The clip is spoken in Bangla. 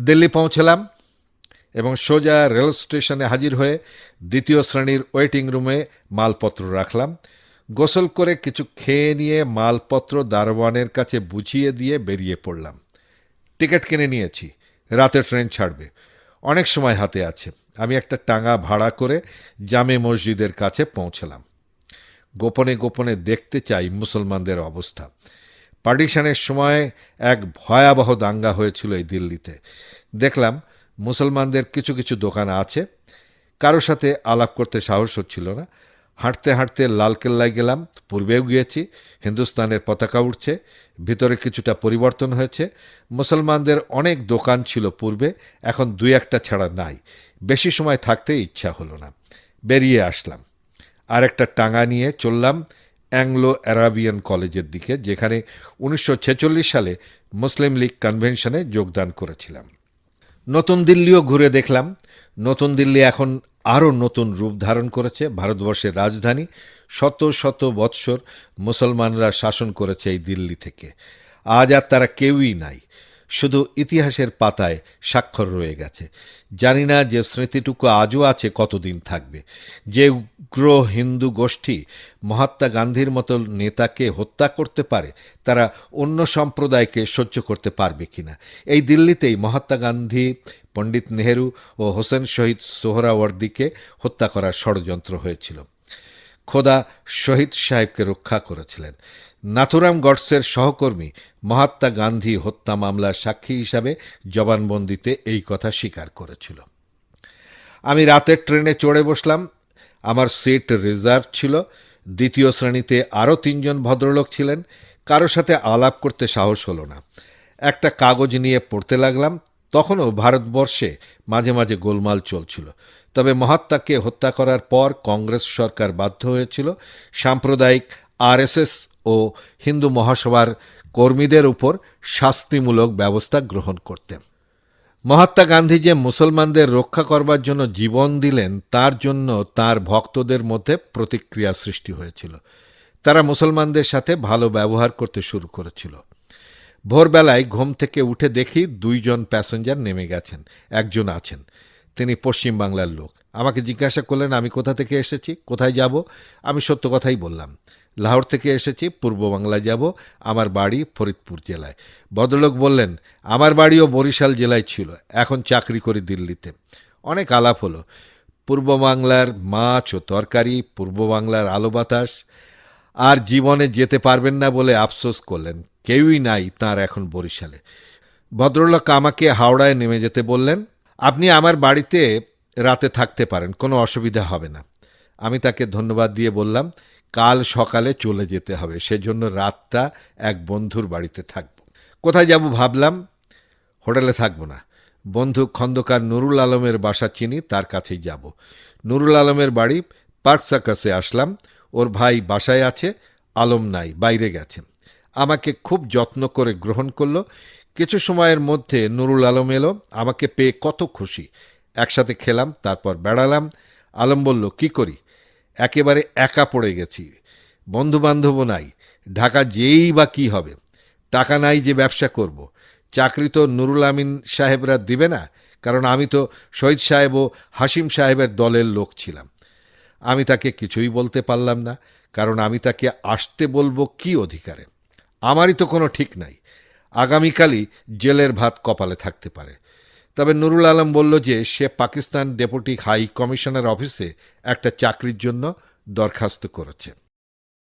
দিল্লি পৌঁছলাম এবং সোজা রেল স্টেশনে হাজির হয়ে দ্বিতীয় শ্রেণির ওয়েটিং রুমে মালপত্র রাখলাম। গোসল করে কিছু খেয়ে নিয়ে মালপত্র দারোয়ানের কাছে বুঝিয়ে দিয়ে বেরিয়ে পড়লাম। টিকিট কিনে নিয়েছি। রাতে ট্রেন ছাড়বে। অনেক সময় হাতে আছে। আমি একটা টাঙা ভাড়া করে জামে মসজিদের কাছে পৌঁছলাম। গোপনে গোপনে দেখতে চাই মুসলমানদের অবস্থা। পার্টিশনের সময় এক ভয়াবহ দাঙ্গা হয়েছিল এই দিল্লিতে। দেখলাম মুসলমানদের কিছু কিছু দোকান আছে কারও সাথে আলাপ করতে সাহস হচ্ছিল না। হাঁটতে হাঁটতে লালকেল্লায় গেলাম, পূর্বেও গিয়েছি, হিন্দুস্তানের পতাকা উঠছে ভিতরে কিছুটা পরিবর্তন হয়েছে। মুসলমানদের অনেক দোকান ছিল পূর্বে, এখন দুই একটা ছাড়া নাই। বেশি সময় থাকতে ইচ্ছা হলো না। বেরিয়ে আসলাম। আর একটা টাঙা নিয়ে চললাম অ্যাংলো অ্যারাবিয়ান কলেজের দিকে, যেখানে উনিশশো ছেচল্লিশ সালে মুসলিম লীগ কনভেনশনে যোগদান করেছিলাম। নতুন দিল্লিও ঘুরে দেখলাম। নতুন দিল্লি এখন আরও নতুন রূপ ধারণ করেছে। ভারতবর্ষের রাজধানী, শত শত বৎসর মুসলমানরা শাসন করেছে এই দিল্লি থেকে। আজ আর তারা কেউই নাই। শুধু ইতিহাসের পাতায় স্বাক্ষর রয়ে গেছে। জানি না যে স্মৃতিটুকু আজও আছে, কতদিন থাকবে। যে উগ্র হিন্দু গোষ্ঠী মহাত্মা গান্ধীর মতো নেতাকে হত্যা করতে পারে, তারা অন্য সম্প্রদায়কে সহ্য করতে পারবে কিনা। এই দিল্লিতেই মহাত্মা গান্ধী, পণ্ডিত নেহেরু ও হোসেন শহীদ সোহরাওয়ার্দিকে হত্যা করার ষড়যন্ত্র হয়েছিল। খোদা শহীদ সাহেবকে রক্ষা করেছিলেন। নাথুরাম গডসের সহকর্মী মহাত্মা গান্ধী হত্যা মামলার সাক্ষী হিসাবে জবানবন্দিতে এই কথা স্বীকার করেছিল। আমি রাতের ট্রেনে চড়ে বসলাম। আমার সিট রিজার্ভ ছিল। দ্বিতীয় শ্রেণীতে আরও তিনজন ভদ্রলোক ছিলেন। কারও সাথে আলাপ করতে সাহস হলো না। একটা কাগজ নিয়ে পড়তে লাগলাম। তখনও ভারতবর্ষে মাঝে মাঝে গোলমাল চলছিল। তবে মহাত্মাকে হত্যা করার পর কংগ্রেস সরকার বাধ্য হয়েছিল। সাম্প্রদায়িক আরএসএস ও হিন্দু মহাসভার কর্মীদের উপর শাস্তিমূলক ব্যবস্থা গ্রহণ করতে। মহাত্মা গান্ধী যে মুসলমানদের রক্ষা করবার জন্য জীবন দিলেন, তার জন্য তার ভক্তদের মধ্যে প্রতিক্রিয়া সৃষ্টি হয়েছিল। তারা মুসলমানদের সাথে ভালো ব্যবহার করতে শুরু করেছিল। ভোরবেলায় ঘুম থেকে উঠে দেখি দুইজন প্যাসেঞ্জার নেমে গেছেন, একজন আছেন। তিনি পশ্চিম বাংলার লোক। আমাকে জিজ্ঞাসা করলেন, আমি কোথা থেকে এসেছি? কোথায় যাব? আমি সত্য কথাই বললাম, লাহোর থেকে এসেছি, পূর্ব বাংলায় যাব, আমার বাড়ি ফরিদপুর জেলায়। ভদ্রলোক বললেন, আমার বাড়িও বরিশাল জেলায় ছিল, এখন চাকরি করি দিল্লিতে। অনেক আলাপ হলো, পূর্ব বাংলার মাছ ও তরকারি, পূর্ব বাংলার আলো বাতাস, আর জীবনে যেতে পারবেন না বলে আফসোস করলেন। কেউই নাই তার এখন বরিশালে। ভদ্রলোক আমাকে হাওড়ায় নেমে যেতে বললেন, আপনি আমার বাড়িতে রাতে থাকতে পারেন, কোনো অসুবিধা হবে না। আমি তাকে ধন্যবাদ দিয়ে বললাম, কাল সকালে চলে যেতে হবে, সেজন্য রাতটা এক বন্ধুর বাড়িতে থাকব। কোথায় যাব ভাবলাম? হোটেলে থাকব না। বন্ধু খন্দকার নুরুল আলমের বাসা চিনি, তার কাছেই যাব। নুরুল আলমের বাড়ি পার্ক সার্কাসে আসলাম, ওর ভাই বাসায় আছে, আলম নাই, বাইরে গেছেন। আমাকে খুব যত্ন করে গ্রহণ করল। কিছু সময়ের মধ্যে নুরুল আলম এলো, আমাকে পেয়ে কত খুশি। একসাথে খেলাম, তারপর বেড়ালাম। আলম বলল, কি করি? একেবারে একা পড়ে গেছি। বন্ধু বান্ধবও নাই। ঢাকা যেই বা কি হবে। টাকা নাই যে ব্যবসা করব। চাকরি তো নুরুল আমিন সাহেবরা দিবে না, কারণ আমি তো শহীদ সাহেব ও হাসিম সাহেবের দলের লোক ছিলাম। আমি তাকে কিছুই বলতে পারলাম না, কারণ আমি তাকে আসতে বলব কি অধিকারে? আমারই তো কোনো ঠিক নাই। আগামীকালই জেলের ভাত কপালে থাকতে পারে। তবে নুরুল আলম বলল যে, সে পাকিস্তান ডেপুটি হাই কমিশনার অফিসে একটা চাকরির জন্য দরখাস্ত করেছে।